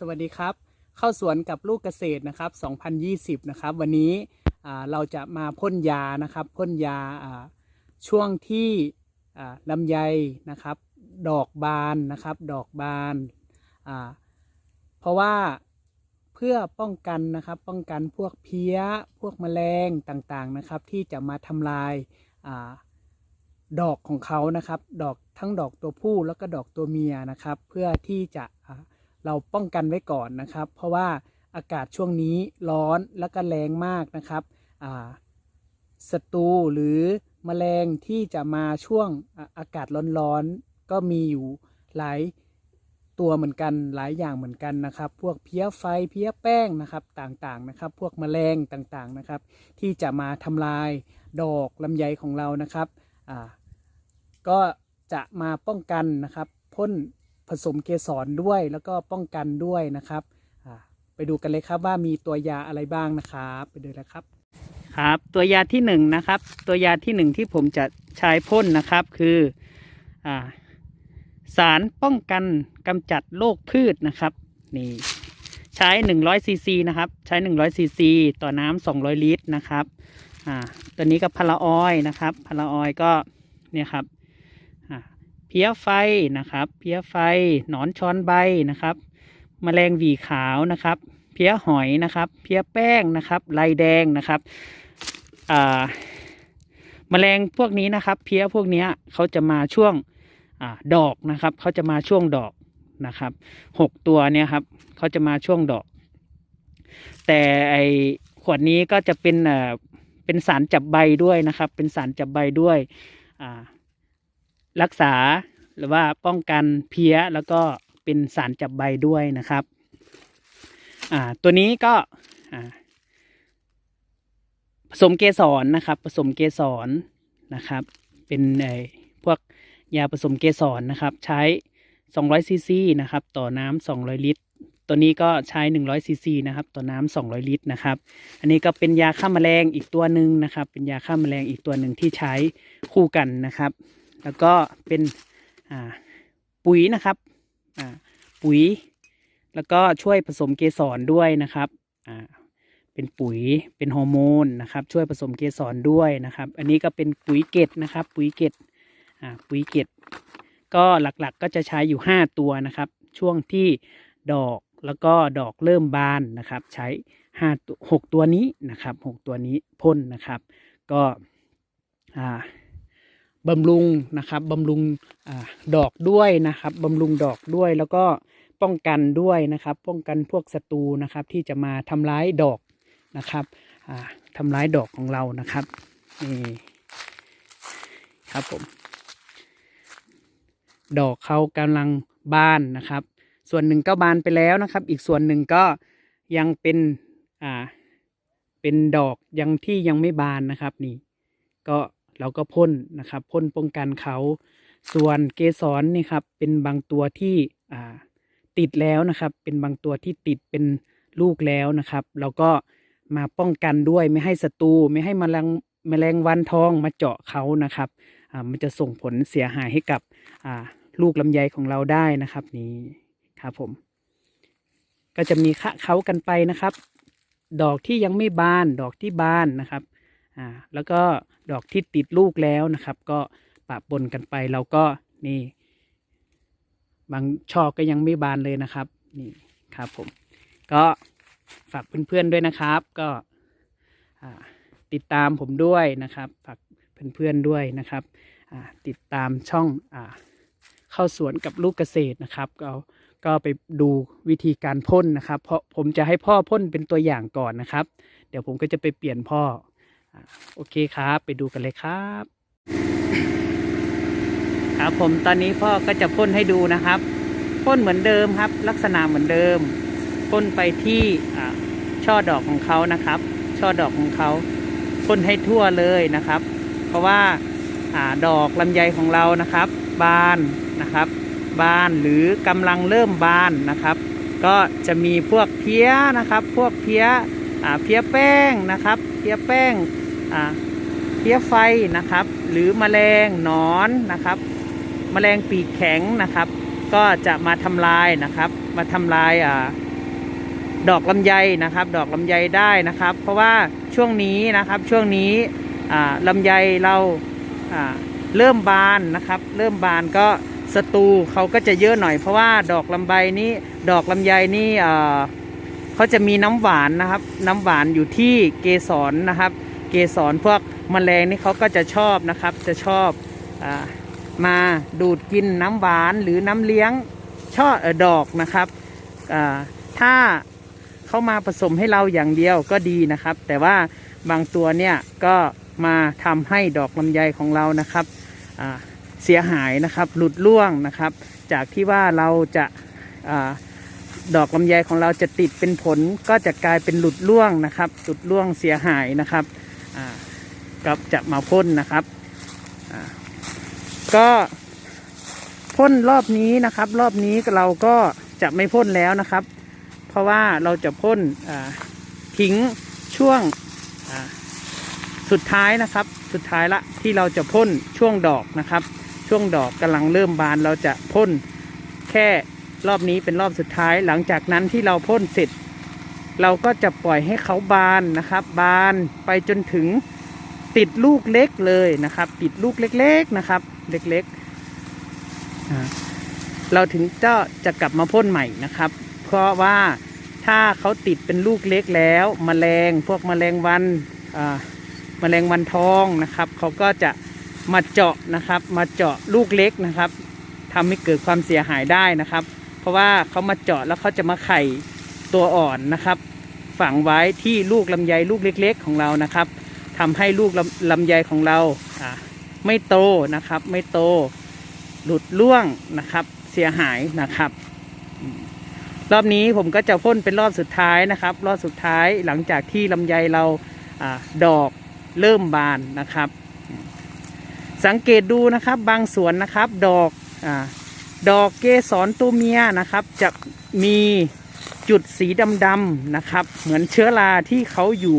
สวัสดีครับ เข้าสวนกับลูกเกษตรนะครับ2020นะครับวันนี้เราจะมาพ่นยานะครับพ่นยาช่วงที่ลำไยนะครับ ดอกบานนะครับ ดอกบานาเพราะว่าเพื่อป้องกันนะครับป้องกันพวกเพี้ยพวกแมลงต่างๆนะครับ ที่จะมาทำลายอาดอกของเขานะครับ ดอกทั้งดอกตัวผู้แล้วก็ดอกตัวเมียนะครับ เพื่อที่จะ เราป้องกันไว้ก่อนนะครับ เพราะว่าอากาศช่วงนี้ร้อนแล้วก็แรงมากนะครับศัตรูหรือแมลงที่จะมาช่วงอากาศร้อนๆก็มีอยู่หลายตัวเหมือนกันหลายอย่างเหมือนกันนะครับ พวกเพี้ยไฟเพี้ยแป้งนะครับต่างๆนะครับ พวกแมลงต่างๆนะครับ ที่จะมาทำลายดอกลำไยของเรานะครับก็จะมาป้องกันนะครับพ่น ผสมเกสรด้วยแล้วก็ป้องกันด้วยนะครับไปดูกันเลยครับว่ามีตัวยาอะไรบ้างนะครับ ไปดูเลยครับ ครับ ตัวยาที่หนึ่งนะครับ ตัวยาที่หนึ่งที่ผมจะใช้พ่นนะครับคืออสารป้องกันกำจัดโรคพืชนะครับนี่ใช้100ซีซีนะครับใช้100ซีซีต่อน้ำ200 ลิตรนะครับอ่าตัวนี้ก็พาราออยนะครับพาราออยก็เนี่ยครับ เพี้ยไฟนะครับ เพี้ยไฟ หนอนช้อนใบนะครับแมลงหวีขาวนะครับ เพี้ยหอยนะครับ เพี้ยแป้งนะครับลายแดงนะครับอ่าแมลงพวกนี้นะครับ เพี้ยพวกเนี้ยเขาจะมาช่วงอดอกนะครับเขาจะมาช่วงดอกนะครับหกตัวเนี่ยครับเขาจะมาช่วงดอก แต่ไอขวดนี้ก็จะเป็นเอ่อเป็นสารจับใบด้วยนะครับ เป็นสารจับใบด้วยอ่า รักษาหรือว่าป้องกันเพี้ยแล้วก็เป็นสารจับใบด้วยนะครับ อ่าตัวนี้ก็อ่าผสมเกสรนะครับ ผสมเกสรนะครับ เป็นไอพวกยาผสมเกสรนะครับ ใช้ 200ซีซีนะครับ ต่อน้ำ200 ลิตร ตัวนี้ก็ใช้ 100ซีซีนะครับ ต่อน้ำ200 ลิตรนะครับ อันนี้ก็เป็นยาฆ่าแมลงอีกตัวหนึ่งนะครับ เป็นยาฆ่าแมลงอีกตัวหนึ่งที่ใช้คู่กันนะครับ แล้วก็เป็นปุ๋ยนะครับปุ๋ย แล้วก็ช่วยผสมเกสรด้วยนะครับเป็นปุ๋ยเป็นฮอร์โมนนะครับ ช่วยผสมเกสรด้วยนะครับ อันนี้ก็เป็นปุ๋ยเกตนะครับ ปุ๋ยเกตปุ๋ยเกตก็หลักๆก็จะใช้อยู่ 5 ตัวนะครับ ช่วงที่ดอกแล้วก็ดอกเริ่มบานนะครับ ใช้5ตัว6ตัวนี้นะครับ 6 ตัวนี้พ่นนะครับ ก็อ่า บำรุงนะครับบำรุงอดอกด้วยนะครับบำรุงดอกด้วยแล้วก็ป้องกันด้วยนะครับ ป้องกันพวกศัตรูนะครับ ที่จะมาทำร้ายดอกนะครับอ่าทำร้ายดอกของเรานะครับนี่ครับผม ดอกเขากำลังบานนะครับ ส่วนหนึ่งก็บานไปแล้วนะครับ อีกส่วนหนึ่งก็ยังเป็นอ่าเป็นดอกยังที่ยังไม่บานนะครับ นี่ ก็ เราก็พ่นนะครับพ่นป้องกันเขา ส่วนเกสรนี่ครับเป็นบางตัวที่ติดแล้วนะครับ เป็นบางตัวที่ติดเป็นลูกแล้วนะครับเราก็มาป้องกันด้วยไม่ให้ศัตรูไม่ให้แมลงแมลงวันทองมาเจาะเขานะครับมันจะส่งผลเสียหายให้กับลูกลำไยของเราได้นะครับนี่ครับผม ก็จะมีคะเขากันไปนะครับ ดอกที่ยังไม่บานดอกที่บานนะครับ อ่าแล้วก็ดอกที่ติดลูกแล้วนะครับ ก็ปะปนกันไปเราก็นี่บางช่อก็ยังไม่บานเลยนะครับ นี่ครับผม ก็ฝากเพื่อนๆด้วยนะครับ ก็ติดตามผมด้วยนะครับฝากเพื่อนๆด้วยนะครับติดตามช่องอ่าเข้าสวนกับลูกเกษตรนะครับก็ก็ไปดูวิธีการพ่นนะครับ เพราะผมจะให้พ่อพ่นเป็นตัวอย่างก่อนนะครับ เดี๋ยวผมก็จะไปเปลี่ยนพ่อ โอเคครับ ไปดูกันเลยครับ ครับผมตอนนี้พ่อก็จะพ่นให้ดูนะครับพ่นเหมือนเดิมครับ ลักษณะเหมือนเดิมพ่นไปที่ช่อดอกของเขานะครับ ช่อดอกของเขาพ่นให้ทั่วเลยนะครับ เพราะว่าอาดอกลำไยของเรานะครับ บานนะครับ บานหรือกำลังเริ่มบานนะครับ ก็จะมีพวกเพี้ยนะครับ พวกเพี้ยเพี้ยแป้งนะครับ เพี้ยแป้ง เพี้ยไฟนะครับ หรือแมลงหนอนนะครับแมลงปีกแข็งนะครับ ก็จะมาทำลายนะครับ มาทำลายอดอกลำไยนะครับ ดอกลำไยได้นะครับ เพราะว่าช่วงนี้นะครับช่วงนี้อ่าลำไยเราเริ่มบานนะครับ เริ่มบานก็ศัตรูเขาก็จะเยอะหน่อยเพราะว่าดอกลำไยนี้ดอกลำไยนี่เขาจะมีน้ำหวานนะครับ น้ำหวานอยู่ที่เกสรนะครับ เกสรพวกแมลงนี่เขาก็จะชอบนะครับ จะชอบอมาดูดกินน้ำหวานหรือน้ำเลี้ยงช่อดอกนะครับถ้าเขามาผสมให้เราอย่างเดียวก็ดีนะครับ แต่ว่าบางตัวเนี่ยก็มาทำให้ดอกลำไยของเรานะครับเสียหายนะครับหลุดร่วงนะครับ จากที่ว่าเราจะอดอกลำไยของเราจะติดเป็นผลก็จะกลายเป็นหลุดร่วงนะครับหลุดร่วงเสียหายนะครับ ก็จะมาพ่นนะครับ ก็พ่นรอบนี้นะครับ รอบนี้เราก็จะไม่พ่นแล้วนะครับ เพราะว่าเราจะพ่นทิ้งช่วงสุดท้ายนะครับ สุดท้ายละที่เราจะพ่นช่วงดอกนะครับ ช่วงดอกกำลังเริ่มบานเราจะพ่นแค่รอบนี้เป็นรอบสุดท้าย หลังจากนั้นที่เราพ่นเสร็จ เราก็จะปล่อยให้เขาบานนะครับ บานไปจนถึงติดลูกเล็กเลยนะครับ ติดลูกเล็กๆนะครับ เล็กๆ เราถึงจะจะกลับมาพ่นใหม่นะครับ เพราะว่าถ้าเขาติดเป็นลูกเล็กแล้วมแมลงพวกมแมลงวันอ่าแมลงวันทองนะครับเขาก็จะมาเจาะนะครับ มาเจาะลูกเล็กนะครับทำให้เกิดความเสียหายได้นะครับ เพราะว่าเขามาเจาะแล้วเขาจะมาไข่ ตัวอ่อนนะครับ ฝังไว้ที่ลูกลำไยลูกเล็ก ๆ ของเรานะครับทำให้ลูกลำลำไยของเราไม่โตนะครับ ไม่โต หลุดร่วงนะครับ เสียหายนะครับ รอบนี้ผมก็จะพ่นเป็นรอบสุดท้ายนะครับ รอบสุดท้ายหลังจากที่ลำไยเราอดอกเริ่มบานนะครับ สังเกตดูนะครับบางสวนนะครับ ดอกอดอกเกสรตัวเมียนะครับ จะมี จุดสีดำๆนะครับ เหมือนเชื้อราที่เขาอยู่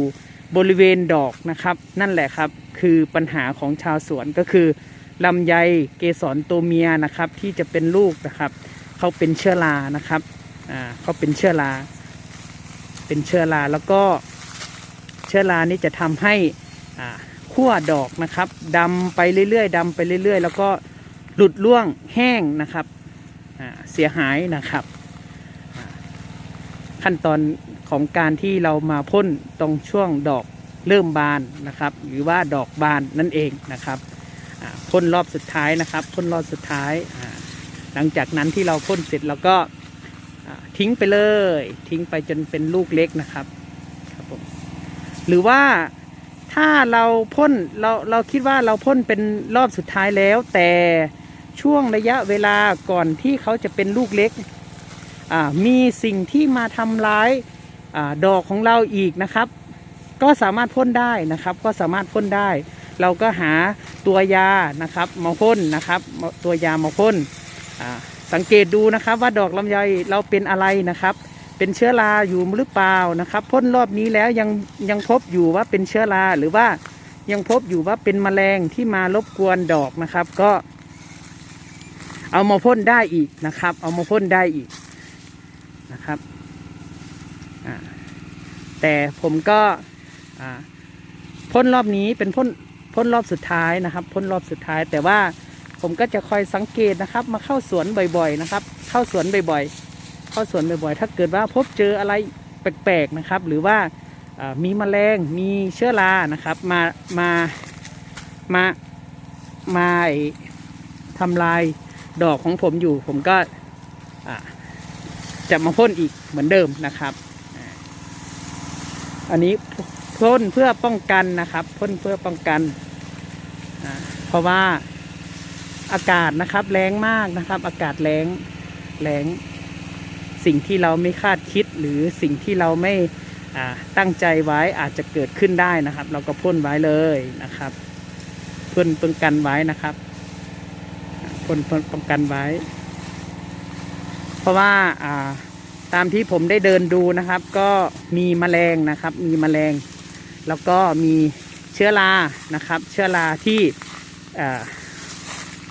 บริเวณดอกนะครับ นั่นแหละครับคือปัญหาของชาวสวนก็คือลำไยเกสรตัวเมียนะครับที่จะเป็นลูกนะครับเขาเป็นเชื้อรานะครับอ่าเขาเป็นเชื้อราเป็นเชื้อราแล้วก็เชื้อรานี่จะทำให้อ่าขั้วดอกนะครับดำไปเรื่อยๆดำไปเรื่อยๆ แล้วก็หลุดร่วงแห้งนะครับอ่าเสียหายนะครับ ขั้นตอนของการที่เรามาพ่นตรงช่วงดอกเริ่มบานนะครับ หรือว่าดอกบานนั่นเองนะครับพ่นรอบสุดท้ายนะครับพ่นรอบสุดท้าย หลังจากนั้นที่เราพ่นเสร็จเราก็ทิ้งไปเลย ทิ้งไปจนเป็นลูกเล็กนะครับครับผมหรือว่าถ้าเราพ่นเราเราคิดว่าเราพ่นเป็นรอบสุดท้ายแล้ว แต่ช่วงระยะเวลาก่อนที่เขาจะเป็นลูกเล็ก มีสิ่งที่มาทำร้ายอดอกของเราอีกนะครับ ก็สามารถพ่นได้นะครับ ก็สามารถพ่นได้ เราก็หาตัวยานะครับมาพ่นนะครับตัวยามาพ่นสังเกตดูนะครับว่าดอกลำไยเราเป็นอะไรนะครับ เป็นเชื้อราอยู่หรือเปล่านะครับพ่นรอบนี้แล้วยังยังพบอยู่ว่าเป็นเชื้อราหรือว่ายังพบอยู่ว่าเป็นแมลงที่มารบกวนดอกนะครับ ก็ เอามาพ่นได้อีกนะครับ เอามาพ่นได้อีก นะครับ แต่ผมก็พ่นรอบนี้เป็นพ่นพ่นรอบสุดท้ายนะครับพ่นรอบสุดท้าย แต่ว่าผมก็จะคอยสังเกตนะครับ มาเข้าสวนบ่อยๆนะครับ เข้าสวนบ่อยๆ เข้าสวนบ่อยๆ ถ้าเกิดว่าพบเจออะไรแปลกๆนะครับ หรือว่าอ่ามีแมลงมีเชื้อรานะครับ มามามามาทำลายดอกของผมอยู่ ผมก็อ่า จะมาพ่นอีกเหมือนเดิมนะครับ อันนี้พ่นเพื่อป้องกันนะครับพ่นเพื่อป้องกัน เพราะว่าอากาศนะครับแรงมากนะครับ อากาศแรงแรงสิ่งที่เราไม่คาดคิดหรือสิ่งที่เราไม่ตั้งใจไว้อาจจะเกิดขึ้นได้นะครับ เราก็พ่นไว้เลยนะครับพ่นป้องกันไว้นะครับพ่นป้องกันไว้ เพราะว่าตามที่ผมได้เดินดูนะครับ ก็มีแมลงนะครับ มีแมลง แล้วก็มีเชื้อรานะครับ เชื้อราที่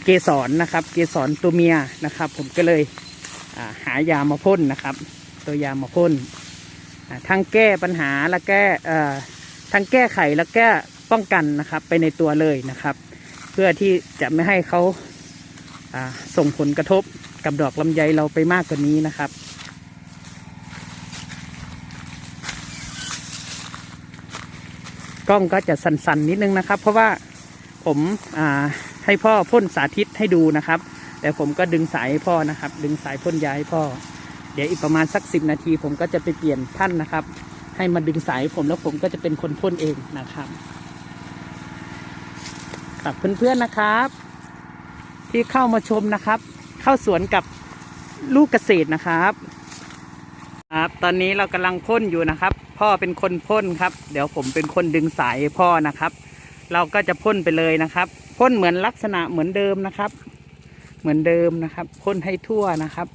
เกสรนะครับ เกสรตัวเมียนะครับ ผมก็เลยหายามาพ่นนะครับ ตัวยามาพ่นอ่าทั้งแก้ปัญหาและแก้ทั้งแก้ไขและแก้ป้องกันนะครับ ไปในตัวเลยนะครับ เพื่อที่จะไม่ให้เขาส่งผลกระทบ กับดอกลำไยเราไปมากกว่านี้นะครับ กล้องก็จะสั่นๆนิดนึงนะครับ เพราะว่าผมาให้พ่อพ่นสาธิตให้ดูนะครับ แต่ผมก็ดึงสายให้พ่อนะครับ ดึงสายพ่นยาให้พ่อ เดี๋ยวอีกประมาณสักสิบนาที ผมก็จะไปเปลี่ยนท่านนะครับ ให้มาดึงสายผมแล้วผมก็จะเป็นคนพ่นเองนะครับฝากเพื่อนๆนะครับ ที่เข้ามาชมนะครับ เข้าสวนกับลูกเกษตรนะครับครับตอนนี้เรากำลังพ่นอยู่นะครับ พ่อเป็นคนพ่นครับ เดี๋ยวผมเป็นคนดึงสายพ่อนะครับ เราก็จะพ่นไปเลยนะครับพ่นเหมือนลักษณะเหมือนเดิมนะครับ เหมือนเดิมนะครับพ่นให้ทั่วนะครับ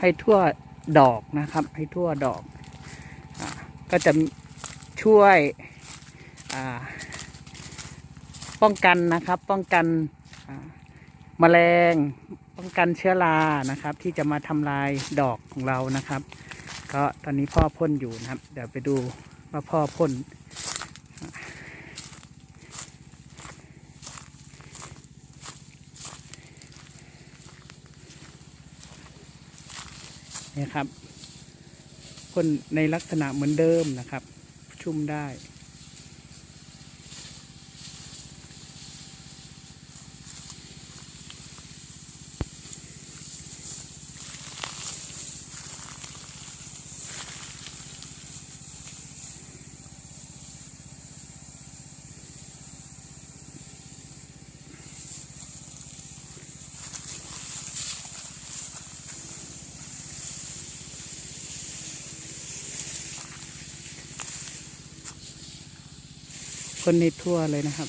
ให้ทั่วดอกนะครับ ให้ทั่วดอกอก็จะช่วยป้องกันนะครับ ป้องกันแมลง ป้องกันเชื้อรานะครับ ที่จะมาทำลายดอกของเรานะครับ ก็ตอนนี้พ่อพ่นอยู่นะครับ เดี๋ยวไปดูว่าพ่อพ่นนี่ครับพ่นในลักษณะเหมือนเดิมนะครับ ชุ่มได้ คนในทั่วเลยนะครับ